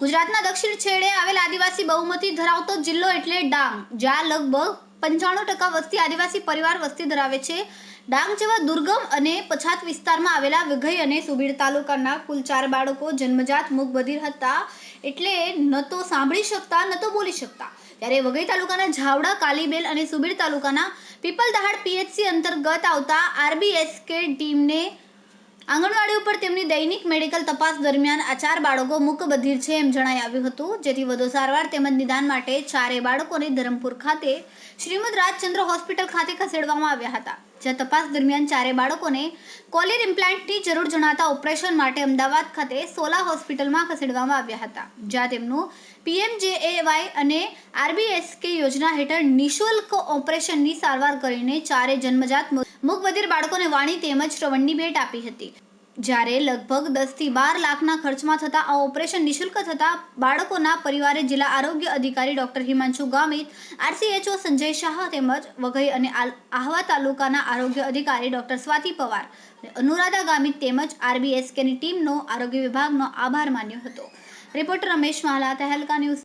ગુજરાતના દક્ષિણ છેડે આવેલ આદિવાસી બહુમતી ધરાવતો જિલ્લો એટલે ડાંગ, જ્યાં લગભગ પંચાણું ટકા વસ્તી આદિવાસી પરિવાર વસ્તી ધરાવે છે. ડાંગ જેવા દુર્ગમ અને પછાત વિસ્તારમાં આવેલા વિઘઈ અને સુબીર તાલુકાના કુલ ચાર બાળકો જન્મજાત મૂક હતા એટલે ન તો સાંભળી શકતા, ન તો બોલી શકતા. ત્યારે વઘઈ તાલુકાના ઝાવડા, કાલીબેલ અને સુબીર તાલુકાના પીપલદહાડ પીએચસી અંતર્ગત આવતા આરબીએસકે ટીમને આંગણવાડી ઉપર તેમની દૈનિક મેડિકલ તપાસ દરમિયાન આ ચાર બાળકો મૂકબધિર છે એમ જણાઈ આવ્યું હતું. જેથી વધુ સારવાર તેમજ નિદાન માટે ચારેય બાળકોને ધરમપુર ખાતે શ્રીમદ રાજચંદ્ર હોસ્પિટલ ખાતે ખસેડવામાં આવ્યા હતા. જ્યાં તપાસ દરમિયાન ચારેય બાળકોને કોલિર ઇમ્પ્લાન્ટની જરૂર જણાતા ઓપરેશન માટે અમદાવાદ ખાતે સોલા હોસ્પિટલમાં ખસેડવામાં આવ્યા હતા. જ્યાં તેમનું પીએમજેએવાય અને આરબીએસકે યોજના હેઠળ નિઃશુલ્ક ઓપરેશનની સારવાર કરીને ચારે જન્મજાત મૂકબધિર બાળકોને વાણી તેમજ શ્રવણની ભેટ આપી હતી. જ્યારે લગભગ દસથી બાર લાખના ખર્ચમાં થતા આ ઓપરેશન નિઃશુલ્ક થતા બાળકોના પરિવારે જિલ્લા આરોગ્ય અધિકારી ડોક્ટર હિમાંશુ ગામિત આરસીએચઓ સંજય શાહ તેમજ વઘઈ અને આહવા તાલુકાના આરોગ્ય અધિકારી ડોક્ટર સ્વાતિ પવાર અનુરાધા ગામિત તેમજ આરબીએસકેની ટીમનો આરોગ્ય વિભાગનો આભાર માન્યો હતો. Reporter Ramesh Mala, Tehelka news